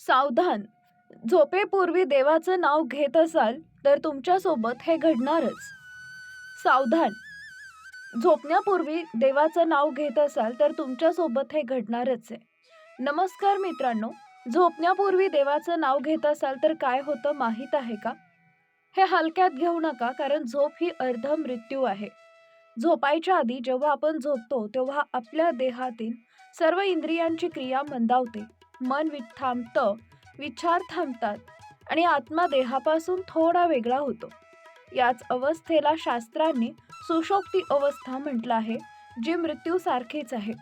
सावधान. झोपेपूर्वी देवाचं नाव घेत असाल तर तुमच्यासोबत हे घडणारच. सावधान. झोपण्यापूर्वी देवाचं नाव घेत असाल तर तुमच्यासोबत हे घडणारच आहे. नमस्कार मित्रांनो झोपण्यापूर्वी देवाचं नाव घेत असाल तर काय होतं माहीत आहे का? हे हलक्यात घेऊ नका कारण झोप ही अर्ध मृत्यू आहे. झोपायच्या आधी जेव्हा आपण झोपतो तेव्हा आपल्या देहातील सर्व इंद्रियांची क्रिया मंदावते. मन थांबतं विचार थांबतात आणि आत्मा देहापासून थोडा वेगळा होतो. याच अवस्थेला शास्त्रांनी सुशोक्ती अवस्था म्हटलं आहे जी मृत्यूसारखीच आहे.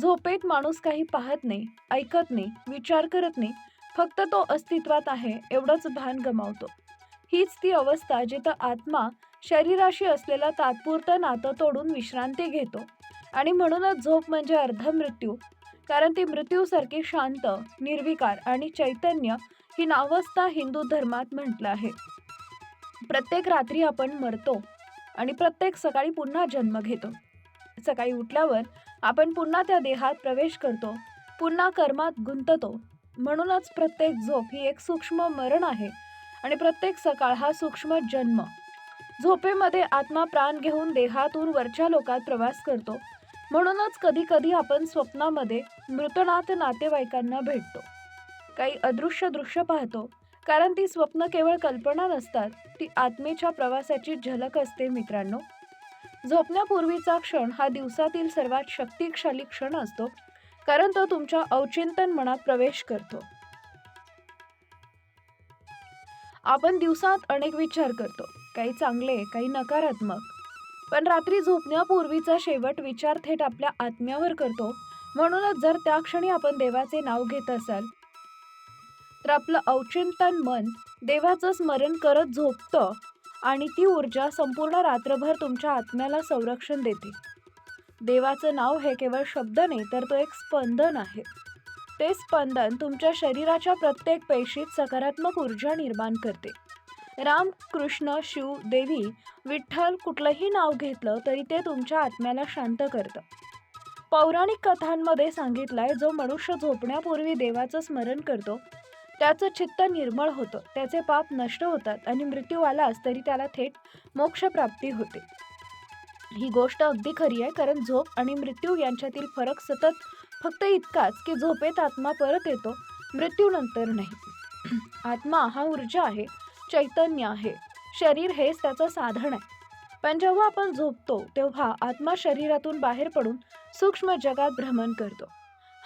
झोपेत माणूस काही पाहत नाही ऐकत नाही विचार करत नाही फक्त तो अस्तित्वात आहे एवढंच भान गमावतो. हीच ती अवस्था जिथं आत्मा शरीराशी असलेला तात्पुरतं नातं तोडून विश्रांती घेतो. आणि म्हणूनच झोप म्हणजे अर्ध मृत्यू कारण ती मृत्यूसारखी शांत निर्विकार आणि चैतन्य ही नावस्था हिंदू धर्मात म्हटलं आहे. प्रत्येक रात्री आपण मरतो आणि प्रत्येक सकाळी पुन्हा जन्म घेतो. सकाळी उठल्यावर आपण पुन्हा त्या देहात प्रवेश करतो पुन्हा कर्मात गुंततो. म्हणूनच प्रत्येक झोप ही एक सूक्ष्म मरण आहे आणि प्रत्येक सकाळ हा सूक्ष्म जन्म. झोपेमध्ये आत्मा प्राण घेऊन देहातून वरच्या लोकात प्रवास करतो म्हणूनच कधी कधी आपण स्वप्नामध्ये मृतनाथ नातेवाईकांना भेटतो. काही अदृश्य दृश्य पाहतो कारण ती स्वप्न केवळ कल्पना नसतात ती आत्मेच्या प्रवासाची झलक असते मित्रांनो. झोपण्यापूर्वीचा क्षण हा दिवसातील सर्वात शक्तिशाली क्षण असतो कारण तो तुमच्या औचिंतन मनात प्रवेश करतो. आपण दिवसात अनेक विचार करतो काही चांगले काही नकारात्मक. पण रात्री झोपण्यापूर्वीचा शेवट विचार थेट आपल्या आत्म्यावर करतो. म्हणूनच जर त्या क्षणी आपण देवाचे नाव घेत असाल तर आपलं औचिंतन मन देवाचं स्मरण करत झोपतं आणि ती ऊर्जा संपूर्ण रात्रभर तुमच्या आत्म्याला संरक्षण देते. देवाचं नाव हे केवळ शब्द नाही तर तो एक स्पंदन आहे. ते स्पंदन तुमच्या शरीराच्या प्रत्येक पेशीत सकारात्मक ऊर्जा निर्माण करते. राम कृष्ण शिव देवी विठ्ठल कुठलंही नाव घेतलं तरी ते तुमच्या आत्म्याला शांत करतं. पौराणिक कथांमध्ये सांगितलंय जो मनुष्य झोपण्यापूर्वी देवाचं स्मरण करतो त्याचं चित्त निर्मळ होतं त्याचे पाप नष्ट होतात आणि मृत्यू आलाच तरी त्याला थेट मोक्षप्राप्ती होते. ही गोष्ट अगदी खरी आहे कारण झोप आणि मृत्यू यांच्यातील फरक सतत फक्त इतकाच की झोपेत आत्मा परत येतो मृत्यूनंतर नाही. आत्मा हा ऊर्जा आहे चैतन्य आहे. शरीर हेच त्याचं साधन आहे. पण जेव्हा आपण झोपतो तेव्हा आत्मा शरीरातून बाहेर पडून सूक्ष्म जगात भ्रमण करतो.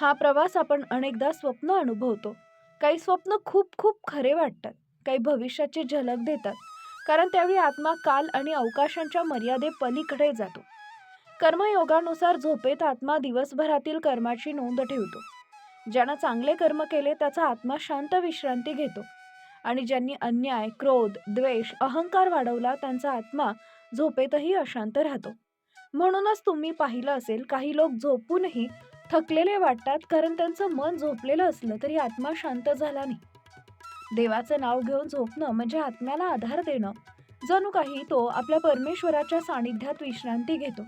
हा प्रवास आपण अनेकदा स्वप्न अनुभवतो. काही स्वप्न खूप खूप खरे वाटतात. काही भविष्याची झलक देतात. कारण त्यावेळी आत्मा काल आणि अवकाशांच्या मर्यादे पलीकडे जातो. कर्मयोगानुसार झोपेत आत्मा दिवसभरातील कर्माची नोंद ठेवतो. ज्यानं चांगले कर्म केले त्याचा आत्मा शांत विश्रांती घेतो. आणि ज्यांनी अन्याय क्रोध द्वेष अहंकार वाढवला त्यांचा आत्मा झोपेतही अशांत राहतो. म्हणूनच तुम्ही पाहिलं असेल काही लोक झोपूनही थकलेले वाटतात कारण त्यांचं मन झोपलेलं असलं तरी आत्मा शांत झाला नाही. देवाचं नाव घेऊन झोपणं म्हणजे आत्म्याला आधार देणं. जणू काही तो आपल्या परमेश्वराच्या सानिध्यात विश्रांती घेतो.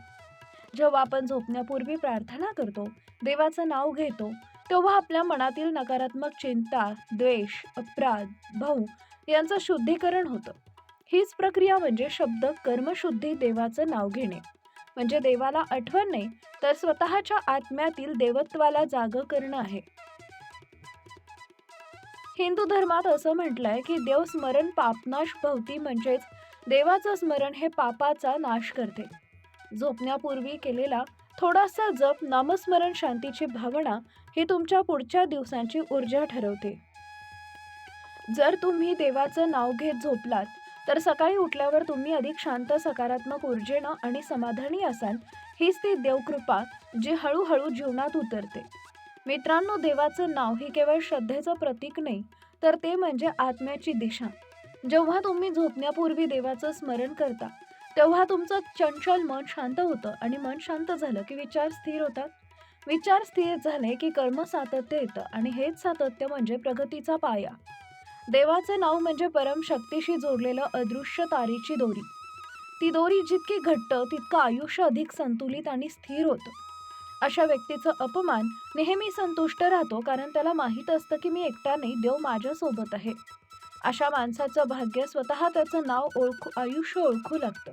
जेव्हा आपण झोपण्यापूर्वी प्रार्थना करतो देवाचं नाव घेतो तेव्हा आपल्या मनातील नकारात्मक चिंता द्वेष अपराध भाऊ यांचं शुद्धीकरण होतं. हीच प्रक्रिया म्हणजे शब्द कर्मशुद्धी देवाचं नाव घेणे. म्हणजे देवाला आठवण नाही तर स्वतःच्या आत्म्यातील देवत्वाला जाग करणं आहे. हिंदू धर्मात असं म्हटलंय की देव स्मरण पापनाश भवती म्हणजेच देवाचं स्मरण हे पापाचा नाश करते. झोपण्यापूर्वी केलेला थोडासा जप नामस्मरण शांतीची भावना ही तुमच्या पुढच्या दिवसांची ऊर्जा ठरवते. जर तुम्ही देवाचं नाव घेत झोपलात तर सकाळी उठल्यावर तुम्ही अधिक शांत सकारात्मक ऊर्जेनं आणि समाधानी असाल हीच ती देवकृपा जी हळूहळू जीवनात उतरते. मित्रांनो देवाचं नाव हे केवळ श्रद्धेचं प्रतीक नाही तर ते म्हणजे आत्म्याची दिशा. जेव्हा तुम्ही झोपण्यापूर्वी देवाचं स्मरण करता तेव्हा तुमचं चंचल मन शांत होतं आणि मन शांत झालं की विचार स्थिर होतात. विचार स्थिर झाले की कर्म सातत्य येतं आणि हेच सातत्य म्हणजे प्रगतीचा पाया. देवाचं नाव म्हणजे परमशक्तीशी जोडलेलं अदृश्य तारेची दोरी. ती दोरी जितकी घट्ट तितकं आयुष्य अधिक संतुलित आणि स्थिर होतं. अशा व्यक्तीचं अपमान नेहमी संतुष्ट राहतो कारण त्याला माहीत असतं की मी एकटा नाही देव माझ्यासोबत आहे. अशा माणसाचं भाग्य स्वतः त्याचं नाव ओळखू आयुष्य ओळखू लागतं.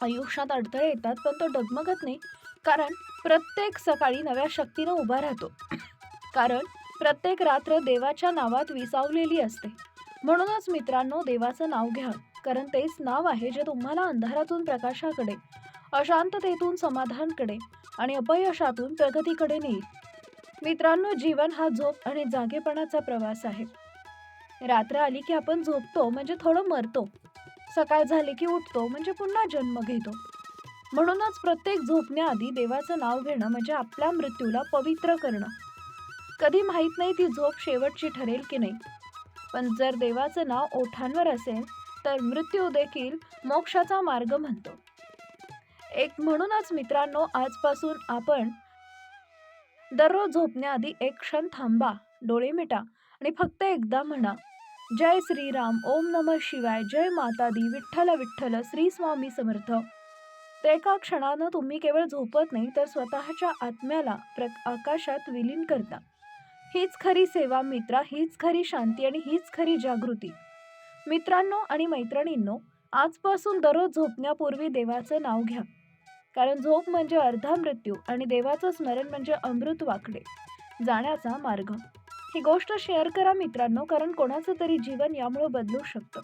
आयुष्यात अडथळे येतात पण तो डगमगत नाही. कारण प्रत्येक सकाळी नव्या शक्तीनं उभा राहतो. कारण प्रत्येक रात्र देवाच्या नावात विसावलेली असते. म्हणूनच मित्रांनो देवाचं नाव घ्या. कारण तेच नाव आहे जे तुम्हाला अंधारातून प्रकाशाकडे अशांततेतून समाधानकडे आणि अपयशातून प्रगतीकडे नेईल. मित्रांनो जीवन हा झोप आणि जागेपणाचा प्रवास आहे. रात्र आली की आपण झोपतो म्हणजे थोडं मरतो. सकाळ झाली की उठतो म्हणजे पुन्हा जन्म घेतो. म्हणूनच प्रत्येक झोपण्याआधी देवाचं नाव घेणं म्हणजे आपल्या मृत्यूला पवित्र करणं. कधी माहीत नाही ती झोप शेवटची ठरेल की नाही. पण जर देवाचं नाव ओठांवर असेल तर मृत्यू देखील मोक्षाचा मार्ग म्हणतो. एक म्हणूनच मित्रांनो आजपासून आपण दररोज झोपण्याआधी एक क्षण थांबा डोळे मिटा आणि फक्त एकदा म्हणा जय श्रीराम ओम नम शिवाय जय माता दी विठ्ठल विठ्ठल श्री स्वामी समर्थ. ते एका क्षणानं तुम्ही केवळ झोपत नाही तर स्वतःच्या आत्म्याला प्र आकाशात विलीन करता. हीच खरी सेवा मित्रा हीच खरी शांती आणि हीच खरी जागृती. मित्रांनो आणि मैत्रिणींनो आजपासून दररोज झोपण्यापूर्वी देवाचं नाव घ्या. कारण झोप म्हणजे अर्धा मृत्यू आणि देवाचं स्मरण म्हणजे अमृत वाकडे. जाण्याचा मार्ग. ही गोष्ट शेअर करा मित्रांनो कारण कोणाचं तरी जीवन यामुळे बदलू शकतं.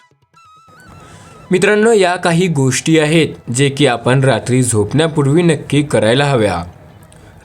मित्रांनो या काही गोष्टी आहेत जे की आपण रात्री झोपण्यापूर्वी नक्की करायला हव्या.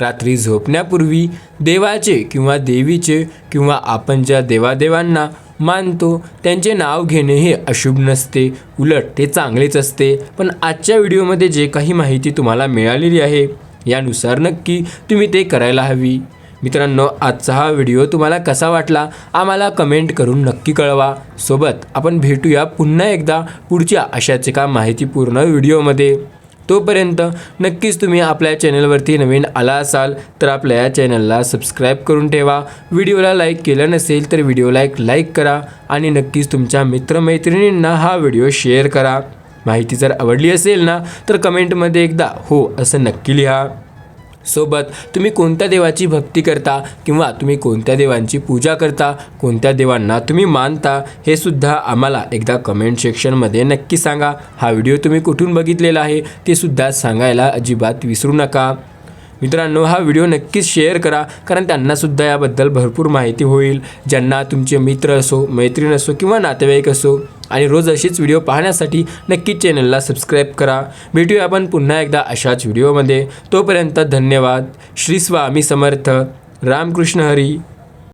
रात्री झोपण्यापूर्वी देवाचे किंवा देवीचे किंवा आपण ज्या देवादेवांना मानतो त्यांचे नाव घेणे हे अशुभ नसते उलट ते चांगलेच असते. पण आजच्या व्हिडिओमध्ये जे काही माहिती तुम्हाला मिळालेली आहे यानुसार नक्की तुम्ही ते करायला हवी. मित्रांनो आजचा हा व्हिडिओ तुम्हाला कसा वाटला आम्हाला कमेंट करून नक्की कळवा. सोबत आपण भेटूया पुन्हा एकदा पुढच्या अशाच एका माहितीपूर्ण व्हिडिओमध्ये. तोपर्यंत नक्कीच तुम्ही आपल्या चॅनलवरती नवीन आला असाल तर आपल्या या चॅनलला सबस्क्राईब करून ठेवा. व्हिडिओला लाईक केलं नसेल तर व्हिडिओला एक लाईक करा आणि नक्कीच तुमच्या मित्रमैत्रिणींना हा व्हिडिओ शेअर करा. माहिती जर आवडली असेल ना तर कमेंटमध्ये एकदा हो असं नक्की लिहा. सोबत तुम्ही कोणत्या देवाची भक्ती करता किंवा तुम्ही कोणत्या देवांची पूजा करता कोणत्या देवांना तुम्ही मानता हे सुद्धा आम्हाला एकदा कमेंट सेक्शनमध्ये नक्की सांगा. हा व्हिडिओ तुम्ही कुठून बघितलेला आहे ते सुद्धा सांगायला अजिबात विसरू नका. मित्रांनो हा व्हिडिओ नक्कीच शेअर करा कारण त्यांनासुद्धा याबद्दल भरपूर माहिती होईल. ज्यांना तुमचे मित्र असो मैत्रीण असो किंवा नातेवाईक असो आणि रोज अशीच व्हिडिओ पाहण्यासाठी नक्कीच चॅनलला सबस्क्राईब करा. भेटूया आपण पुन्हा एकदा अशाच व्हिडिओमध्ये. तोपर्यंत धन्यवाद. श्री स्वामी समर्थ. रामकृष्ण हरी.